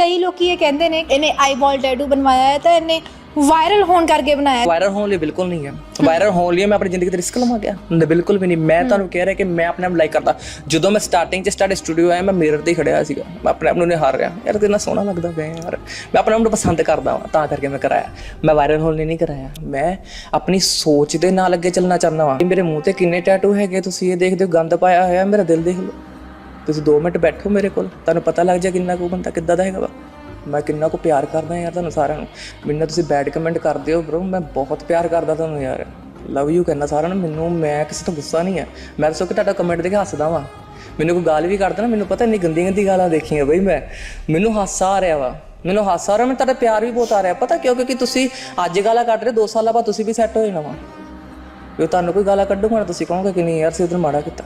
ਕਈ ਲੋਕੀ ਇਹ ਕਹਿੰਦੇ ਨੇ, ਇਹਨੇ ਆਈਬਾਲ ਟੈਟੂ ਬਣਵਾਇਆ ਹੈ ਤਾਂ ਇਹਨੇ ਵਾਇਰਲ ਹੋਣ ਕਰਕੇ ਬਣਾਇਆ ਹੈ। ਵਾਇਰਲ ਹੋਣ ਲਈ ਬਿਲਕੁਲ ਨਹੀਂ ਹੈ। ਵਾਇਰਲ ਹੋਣ ਲਈ ਮੈਂ ਆਪਣੀ ਜ਼ਿੰਦਗੀ ਤੇ ਰਿਸਕ ਲਵਾਂ ਗਿਆ ਨਹੀਂ, ਬਿਲਕੁਲ ਵੀ ਨਹੀਂ। ਮੈਂ ਤੁਹਾਨੂੰ ਕਹਿ ਰਿਹਾ ਕਿ ਮੈਂ ਆਪਣੇ ਆਪ ਲਾਈਕ ਕਰਦਾ। ਜਦੋਂ ਮੈਂ ਸਟਾਰਟਿੰਗ ਚ ਸਟਾਰਟ ਸਟੂਡੀਓ ਆਇਆ, ਮੈਂ ਮਿਰਰ ਤੇ ਹੀ ਖੜਿਆ ਸੀਗਾ। ਮੈਂ ਆਪਣੇ ਆਪ ਨੂੰ ਨਿਹਾਰ ਰਿਹਾ। ਯਾਰ ਕਿੰਨਾ ਸੋਹਣਾ ਲੱਗਦਾ ਪਿਆ ਯਾਰ। ਮੈਂ ਆਪਣੇ ਆਪ ਨੂੰ ਪਸੰਦ ਕਰਦਾ ਹਾਂ ਤਾਂ ਕਰਕੇ ਮੈਂ ਕਰਾਇਆ। ਮੈਂ ਵਾਇਰਲ ਹੋਣ ਲਈ ਨਹੀਂ ਕਰਾਇਆ। ਮੈਂ ਆਪਣੀ ਸੋਚ ਦੇ ਨਾਲ ਅੱਗੇ ਚੱਲਣਾ ਚਾਹੁੰਦਾ ਵਾਂ। ਮੇਰੇ ਮੂੰਹ ਤੇ ਕਿੰਨੇ ਟੈਟੂ ਹੈਗੇ ਤੁਸੀਂ? ਇਹ ਦੇਖਦੇ ਹੋ, ਗੰਦ ਪਾਇਆ ਹੋਇਆ ਮੇਰਾ ਦਿਲ ਦੇਖ ਲਓ। ਤੁਸੀਂ 2 ਮਿੰਟ ਬੈਠੋ ਮੇਰੇ ਕੋਲ, ਤੁਹਾਨੂੰ ਪਤਾ ਲੱਗ ਜਾ ਕਿੰਨਾ ਕੁ ਬੰਦਾ ਕਿੱਦਾਂ ਦਾ ਹੈਗਾ ਵਾ। ਮੈਂ ਕਿੰਨਾ ਕੁ ਪਿਆਰ ਕਰਦਾ ਯਾਰ ਤੁਹਾਨੂੰ ਸਾਰਿਆਂ ਨੂੰ। ਮੈਨੂੰ ਤੁਸੀਂ ਬੈਡ ਕਮੈਂਟ ਕਰਦੇ ਹੋ ਬ్రో ਮੈਂ ਬਹੁਤ ਪਿਆਰ ਕਰਦਾ ਤੁਹਾਨੂੰ ਯਾਰ। ਲਵ ਯੂ ਕਹਿੰਦਾ ਸਾਰਿਆਂ ਨੂੰ, ਮੈਨੂੰ, ਮੈਂ ਕਿਸੇ ਤੋਂ ਗੁੱਸਾ ਨਹੀਂ ਹੈ ਮੈਂ ਦੱਸੋ ਕਿ ਤੁਹਾਡਾ ਕਮੈਂਟ ਦੇਖ ਕੇ ਹੱਸਦਾ ਵਾਂ। ਮੈਨੂੰ ਕੋਈ ਗਾਲ ਵੀ ਕਰਦਾ ਨਾ, ਮੈਨੂੰ ਪਤਾ ਇੰਨੀ ਗੰਦੀ ਗੰਦੀ ਗਾਲਾਂ ਦੇਖੀਆਂ ਬਈ ਮੈਂ। ਮੈਨੂੰ ਹਾਸਾ ਆ ਰਿਹਾ ਵਾ। ਮੈਨੂੰ ਹਾਸਾ ਆ ਰਿਹਾ, ਮੈਂ ਤੁਹਾਡਾ ਪਿਆਰ ਵੀ ਬਹੁਤ ਆ ਰਿਹਾ। ਪਤਾ ਕਿਉਂ? ਕਿਉਂਕਿ ਤੁਸੀਂ ਅੱਜ ਗਾਲਾਂ ਕੱਢ ਰਹੇ 2 ਸਾਲਾਂ ਬਾਅਦ ਤੁਸੀਂ ਵੀ ਸੈੱਟ ਹੋ ਜਾਣਾ ਵਾ। ਜੋ ਤੁਹਾਨੂੰ ਕੋਈ ਗਾਲਾਂ ਕੱਢੂਗਾ ਨਾ, ਤੁਸੀਂ ਕਹੋਗੇ ਕਿ ਨਹੀਂ ਯਾਰ ਸੀ ਉਧਰ ਮਾੜਾ ਕੀਤਾ।